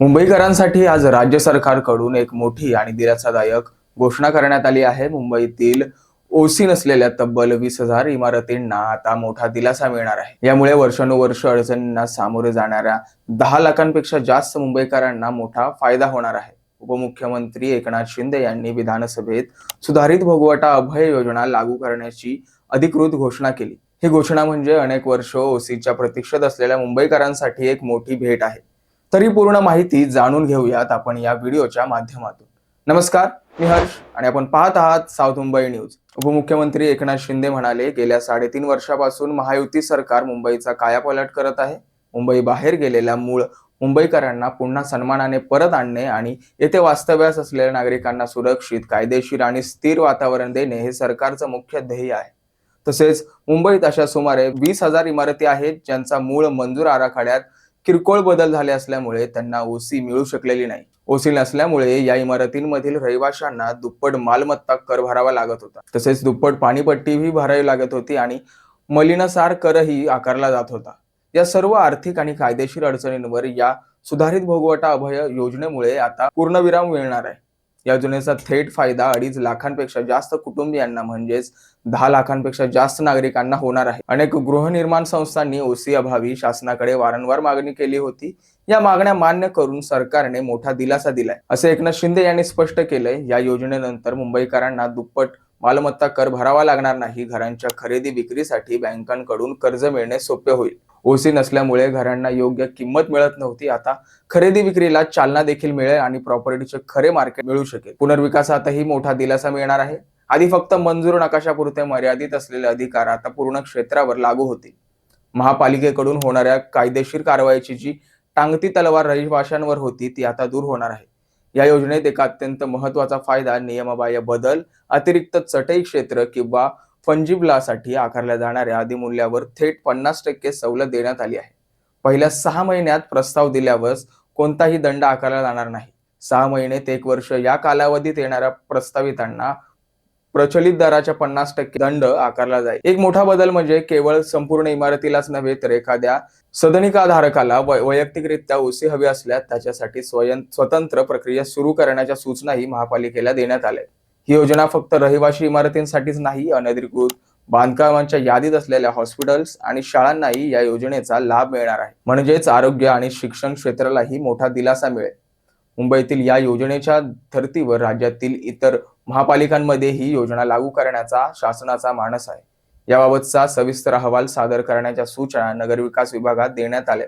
मुंबईकरांसाठी आज राज्य सरकारकडून एक मोठी आणि दिलासादायक घोषणा करण्यात आली आहे. मुंबईतील ओसी नसलेल्या तब्बल वीस हजार इमारतींना आता मोठा दिलासा मिळणार आहे. यामुळे वर्षानुवर्ष अडचणींना सामोरे जाणाऱ्या दहा लाखांपेक्षा जास्त मुंबईकरांना मोठा फायदा होणार आहे. उपमुख्यमंत्री एकनाथ शिंदे यांनी विधानसभेत सुधारित भोगवटा अभय योजना लागू करण्याची अधिकृत घोषणा केली. ही घोषणा म्हणजे अनेक वर्ष ओसीच्या प्रतीक्षेत असलेल्या मुंबईकरांसाठी एक मोठी भेट आहे. तरी पूर्ण माहिती जाणून घेऊयात आपण या व्हिडिओच्या माध्यमातून. नमस्कार मी हर्ष आणि आपण पाहत आहात साऊथ मुंबई न्यूज. उपमुख्यमंत्री एकनाथ शिंदे म्हणाले गेल्या साडेतीन वर्षापासून महायुती सरकार मुंबईचा कायापालट करत आहे. मुंबई बाहेर गेलेल्या मूळ मुंबईकरांना पुन्हा सन्मानाने परत आणणे आणि येथे वास्तव्यास असलेल्या नागरिकांना सुरक्षित कायदेशीर आणि स्थिर वातावरण देणे हे सरकारचं मुख्य ध्येय आहे. तसेच मुंबईत अशा सुमारे वीस हजार इमारती आहेत ज्यांचा मूळ मंजूर आराखड्यात किरकोळ बदल झाले असल्यामुळे त्यांना ओसी मिळू शकलेली नाही. ओसी नसल्यामुळे या इमारतींमधील रहिवाशांना दुप्पट मालमत्ता कर भरावा लागत होता. तसेच दुप्पट पाणीपट्टीही भरावी लागत होती आणि मलिनासार करही आकारला जात होता. या सर्व आर्थिक आणि कायदेशीर अडचणींवर या सुधारित भोगवटा अभय योजनेमुळे आता पूर्णविराम मिळणार आहे. या योजनेचा थेट फायदा अडीच लाखांपेक्षा जास्त कुटुंबियांना म्हणजेच दहा लाखांपेक्षा जास्त नागरिकांना होणार आहे. अनेक गृहनिर्माण संस्थांनी ओसी अभावी शासनाकडे वारंवार मागणी केली होती. या मागण्या मान्य करून सरकारने मोठा दिलासा दिलाय. असे एकनाथ शिंदे यांनी स्पष्ट केलंय या योजनेनंतर मुंबईकरांना दुप्पट मालमत्ता कर भरावा लागणार नाही घरांच्या खरेदी विक्रीसाठी बँकांकडून कर्ज मिळणे सोपे होईल. ओसी नसल्यामुळे घरांना योग्य किंमत मिळत नव्हती. आता खरेदी विक्रीला चालना देखील मिळेल आणि प्रॉपर्टीचे खरे मार्केट मिळू शकेल. पुनर्विकासातही मोठा दिलासा मिळणार आहे. आधी फक्त मंजूर नकाशापुरते मर्यादित असलेले अधिकार आता पूर्ण क्षेत्रावर लागू होतील. महापालिकेकडून होणाऱ्या कायदेशीर कारवाईची जी टांगती तलवार रहिवाशांवर होती ती आता दूर होणार आहे. या योजनेत एक अत्यंत महत्त्वाचा फायदा नियमबाह्य बदल अतिरिक्त चटई क्षेत्र किंवा फंजिबलासाठी आकारल्या जाणाऱ्या अधिमूल्यावर थेट पन्नास टक्के सवलत देण्यात आली आहे. पहिल्या सहा महिन्यात प्रस्ताव दिल्यावर कोणताही दंड आकारला जाणार नाही. सहा महिने ते एक वर्ष या कालावधीत येणाऱ्या प्रस्तावितांना प्रचलित दराच्या पन्नास टक्के दंड आकारला जाईल. एक मोठा बदल म्हणजे केवळ संपूर्ण इमारतीलाच नव्हे तर एखाद्या सदनिकाधारकाला वै- वैयक्तिकरित्या ओसी हवी असल्यास त्याच्यासाठी स्वयं स्वतंत्र प्रक्रिया सुरू करण्याच्या सूचनाही महापालिकेला देण्यात आल्या ही योजना फक्त रहिवाशी इमारतींसाठीच नाही अनधिकृत बांधकामांच्या यादीत असलेल्या हॉस्पिटल्स आणि शाळांनाही या योजनेचा लाभ मिळणार आहे. म्हणजेच आरोग्य आणि शिक्षण क्षेत्रालाही मोठा दिलासा मिळेल. मुंबईतील या योजनेच्या धर्तीवर राज्यातील इतर महापालिकांमध्ये ही योजना लागू करण्याचा शासनाचा मानस आहे. याबाबतचा सविस्तर अहवाल सादर करण्याच्या सूचना नगरविकास विभागात देण्यात आल्या.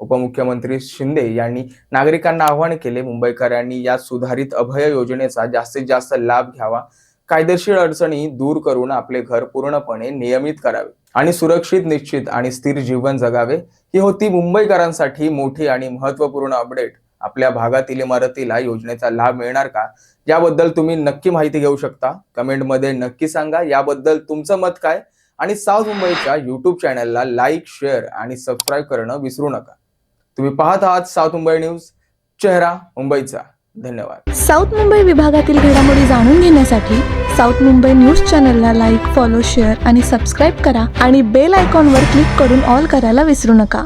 उपमुख्यमंत्री शिंदे यांनी नागरिकांना आवाहन केले मुंबईकरांनी या सुधारित अभय योजनेचा जास्तीत जास्त लाभ घ्यावा. कायदेशीर अडचणी दूर करून आपले घर पूर्णपणे नियमित करावे आणि सुरक्षित निश्चित आणि स्थिर जीवन जगावे. ही होती मुंबईकरांसाठी मोठी आणि महत्त्वपूर्ण अपडेट. आपल्या भागातील इमारतीला योजनेचा लाभ मिळणार का? याबद्दल तुम्ही नक्की माहिती घेऊ शकता. कमेंटमध्ये नक्की सांगा. याबद्दल तुमचं मत काय? आणि साऊथ मुंबईच्या युट्यूब चॅनलला लाईक शेअर आणि सबस्क्राईब करणं विसरू नका. तुम्ही पाहत आहात साऊथ मुंबई न्यूज. चेहरा मुंबईचा. धन्यवाद. साऊथ मुंबई विभागातील घडामोडी जाणून घेण्यासाठी साऊथ मुंबई न्यूज चॅनलला लाईक फॉलो शेअर आणि सबस्क्राईब करा आणि बेल आयकॉनवर क्लिक करून ऑल करायला विसरू नका.